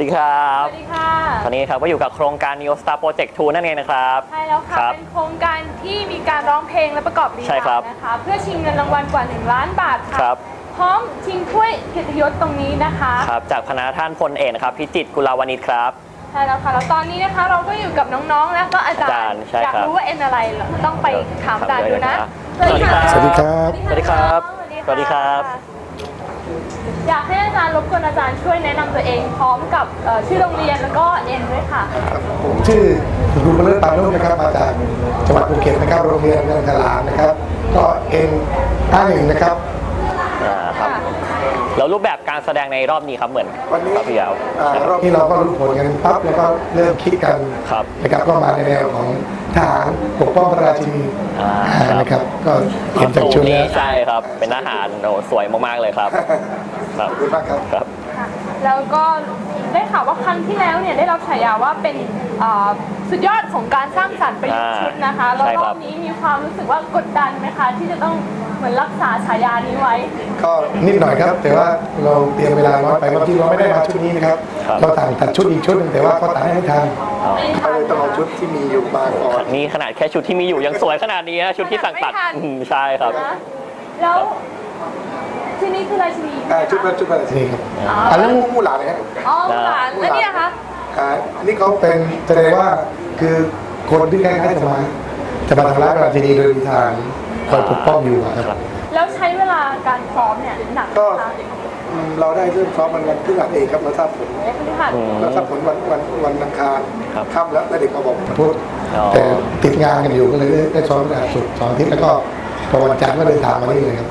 วัสดีครับสวัสดีค่ะตอนนี้ครับก็อยู่กับโครงการ Neo Star Project 2นั่นเองนะครับ ใช่แล้วค่ะครับเป็นโครงการที่มีการร้องเพลงและประกอบดีไซใช่ครับน์นะคะ เพื่อชิงเงินรางวัลกว่า 1 ล้านบาทค่ะครับ พร้อมชิงถ้วยเกียรติยศตรงนี้นะคะครับจากพนาท่านพลเอกนะครับพิจิตรกุลาวณิชครับ ใช่แล้วค่ะแล้วตอนนี้นะคะเราก็อยู่กับน้องๆและก็อาจารอาจารย์ย์ใช่อยากครับรู้ว่าเอ็นอะไรเหรอต้องไปถามอาจารย์ดูนะสวัสดีครับสวัสดีครับ สวัสดีครับสวัสดีครับ อยากให้อาจารย์รบกวนอาจารย์ช่วยแนะนำตัวเองพร้อมกับเอ่อชื่อโรงเรียนแล้วก็เอ็นด้วยค่ะผมชื่อคุณครูเลิศปานุนะครับมาจากจังหวัดภูเก็ตนะครับโรงเรียนนันทลามนะครับ ก็เอ็นตั้งหนึ่งนะครับ แล้วรูปแบบการแสดงในรอบนี้ครับเหมือนวันนี้ครับพี่ยาวอ่ารอบนี้เราก็รู้ผลกันปั๊บแล้วก็เริ่มคิดกันครับนะครับก็มาในแนวของทหารปกป้องพระราชินีอ่าอ่านะครับก็เห็นจากตูชุดนี้แล้วใช่ครับเป็นอาหารโอ้สวยมากๆเลยครับ ครัขบอบคุณมากครับ ครับค่ะแล้วก็ ได้ข่าวว่าครั้งที่แล้วเนี่ยได้รับฉายาว่าเป็นเอ่อสุดยอดของการสร้างสรรค์ประยุกต์ชุดนะคะอ่าแล้วใช่รครัอบ บนี้มีความรู้สึกว่ากดดันไหมคะ ที่จะต้องเหมือนรักษาฉายานี้ไว้ ก็นิดหน่อยครับ แต่ว่าเราเตรียมเวลาน้อยไปบางทีเราไม่ได้มาชุดนี้นะครับ ครับ เราต่างตัดชุดอีกชุดหนึงแต่ว่าก็ตัดให้ไม่ทันอ๋อก็เลยต้องเอาชุดที่มีอยู่มาก่อน นี่ขนาดแค่ชุดที่มีอยู่ยังสวยขนาดนี้นะชุดที่สั่งตัดไม่ทัน อืมใช่ครับ นะแล้ว ที่นี่คือราชินีอ่าชุดนั้นชุดพระราชินีครับอันนั้นมู่หลานนะฮะอ๋อหลานแล้วเนี่ยคะอ่าอันนี้เขาเป็นแสดงว่าคือคนที่คล้ายๆจะมาจะมาทำร้ายพระราชินีโดยมีทางคอยปกป้องอยู่อะครับ แล้วใช้เวลาการซ้อมเนี่ยหนักไหมก็คะอืมเราได้เริ่มซ้อมมันวันพฤหัสเองครับเราทราบผลโอ้พฤหัสอืมเราทราบผลวันวันวันอังคารครับค่ำแล้วแล้วเด็กมาบอกพูดอ๋อแต่ติดงานกันอยู่ก็เลยได้ได้ซ้อมพฤหัสศุกร์สองอาทิตย์แล้วก็พอวันจันทร์ก็เดินทางมานี่เลยครับ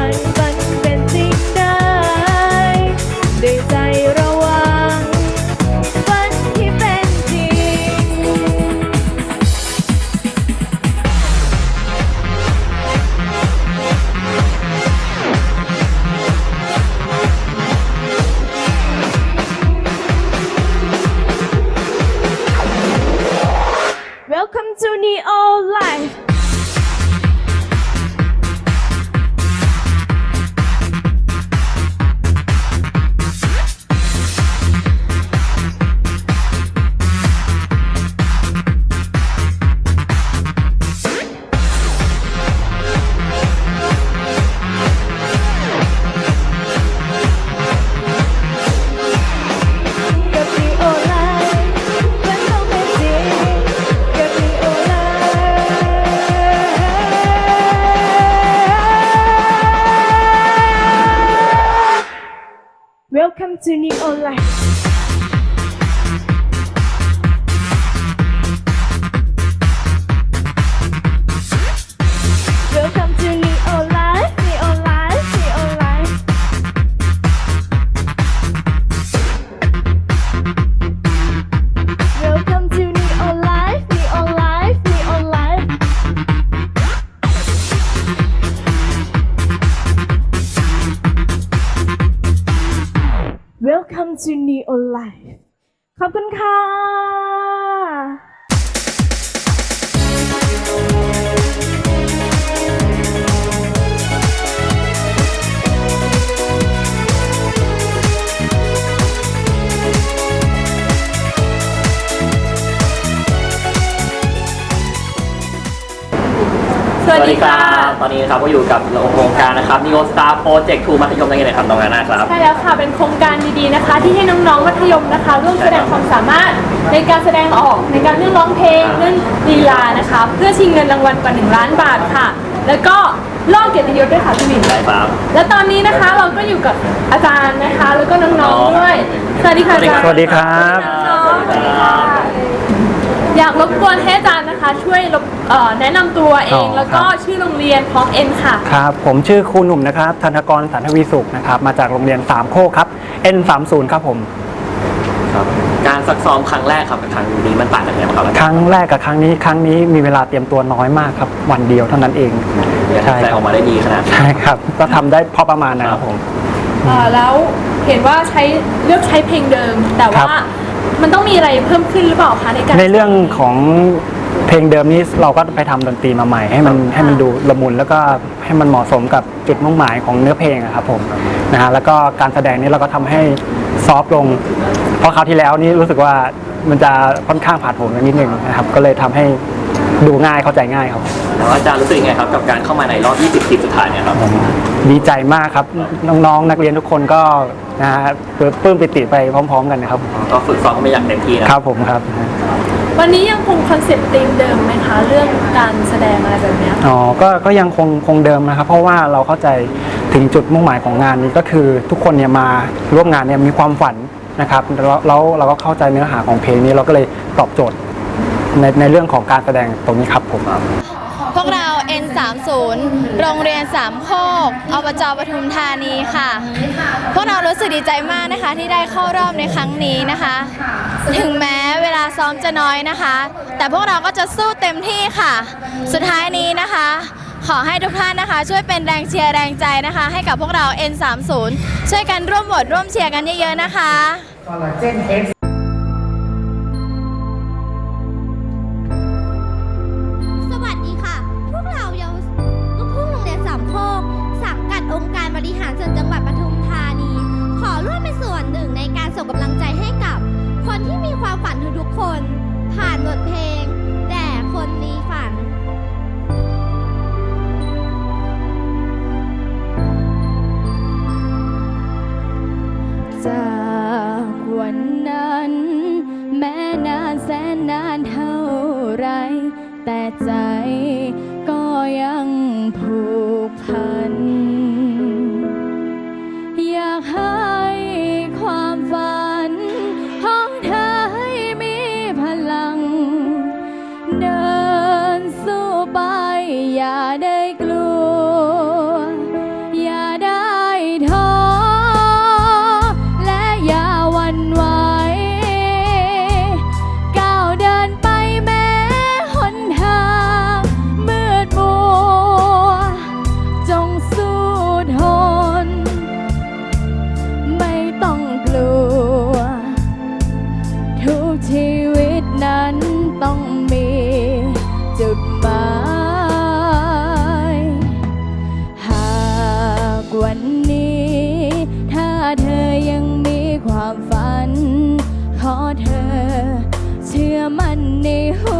Bye bye. Welcome to New Online. Welcome to Neo Life ขอบคุณค่ะ สวัสดีค่ะตอนนี้นะครับก็อยู่กับโครงการนะครับ Neo Star Project 2มัธยมนักเรียนไหนครับน้องนานะครับใช่แล้วค่ะเป็นโครงการดีๆนะคะ ที่ให้น้องๆมัธยมนะคะ ร่วมแสดงความสามารถในการแสดงออกในการเรื่องร้องเพลงเรื่องลีลานะคะเพื่อชิงเงินรางวัลกว่า1ล้านบาทค่ะ แล้วก็ล่อเกียรติยศด้วยค่ะพี่หมินได้ครับและตอนนี้นะคะเราก็อยู่กับอาจารย์นะคะ แล้วก็น้องๆด้วยสวัสดีค่ะอาจารย์สวัสดีครับน้ องๆสวัสดีค่ะอยากรบกวนให้อาจารย์นะคะ ช่วยรบเอ่อแนะนำตัวเองอ๋อแล้วก็ครับ ชื่อโรงเรียนพร้อมเอ็นค่ะ ครับผมชื่อครูหนุ่มนะครับธนกรสันทวีสุขนะครับมาจากโรงเรียนสามโคกครับ N30 ครับผม ครับการซักซ้อมครั้งแรกครับกับครั้งนี้มันต่างกันยังไงบ้างครับครั้งแรกกับครั้งนี้ครั้งนี้มีเวลาเตรียมตัวน้อยมากครับ วันเดียวเท่านั้นเองใช่แสดงคอรัอบกมาได้ดีขนาดนี้ ใช่ครับ ก็ทำได้พอประมาณนะครับผม เอ่อแล้วเห็นว่าใช้เลือกใช้เพลงเดิม แต่ครัว่าบ มันต้องมีอะไรเพิ่มขึ้นหรือเปล่าคะในการ ในเรื่องของเพลงเดิมนี้เราก็ไปทำดนตรีมาใหม่ ให้มันให้มันดูละมุนแล้วก็ให้มันเหมาะสมกับจุดมุ่งหมายของเนื้อเพลงอะครับผมนะฮะแล้วก็การแสดงนี้เราก็ทำให้ซอฟต์ลง เพราะคราวที่แล้วนี่รู้สึกว่ามันจะค่อนข้างผาดโผนไปนิดนึงนะครับก็เลยทำให้ ดูง่ายเข้าใจง่ายครับ แล้วอาจารย์รู้สึกยังไงครับกับการเข้ามาในรอบ 20 ทีมสุดท้ายเนี่ยครับ ดีใจมากครับน้องๆนักเรียนทุกคนก็นะฮะปลื้มปิติไปพร้อม ๆ กันนะครับก็ฝึกซ้อมกันไม่อย่างเต็มที่นะ ครับผมครับวันนี้ยังคงคอนเซ็ปต์ธีมเดิมไหมคะเรื่องการแสดงอะไรแบบเนี้ยอ๋อก็ก็ยังคงคงเดิมนะครับ เพราะว่าเราเข้าใจถึงจุดมุ่งหมายของงานนี้ก็คือทุกคนเนี่ยมาร่วมงานเนี่ยมีความฝันนะครับแล้วแล้วเราก็เข้าใจเนื้อหาของเพลงนี้เราก็เลยตอบโจทย์ ในในเรื่องของการแสดงตรงนี้ครับผม พวกเรา N30 โรงเรียนสามโคกอบจปทุมธานีค่ะ พวกเรารู้สึกดีใจมากนะคะ ที่ได้เข้ารอบในครั้งนี้นะคะ ถึงแม้เวลาซ้อมจะน้อยนะคะ แต่พวกเราก็จะสู้เต็มที่ค่ะ สุดท้ายนี้นะคะ ขอให้ทุกท่านนะคะ ช่วยเป็นแรงเชียร์แรงใจนะคะ ให้กับพวกเรา N30 ช่วยกันร่วมโหวตร่วมเชียร์กันเยอะๆนะคะ รบริหารส่วนจังหวัดปทุมธานี ขอร่วมเป็นส่วนหนึ่งในการส่งกำลังใจให้กับ คนที่มีความฝันทุกๆคน ผ่านบทเพลง แต่คนมีฝันจากวันนั้น แม้นานแสนนานเท่าไร แต่ใจก็ยัง เธอ เชื่อมั่นในหัว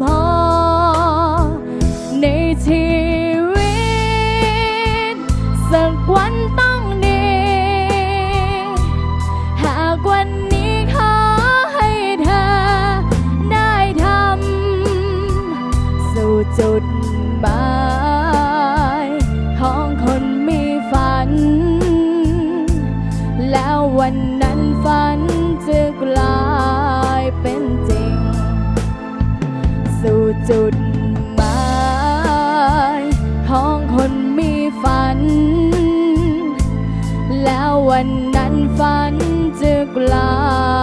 พอในชีวิตสักวันต้องดีหากวันนี้ขอให้เธอได้ทำสู่จุดหมายของคนมีฝัน แล้ววันนั้นฝันจะกลายเป็น จุดหมายของคนมีฝัน แล้ววันนั้นฝันจะกลาย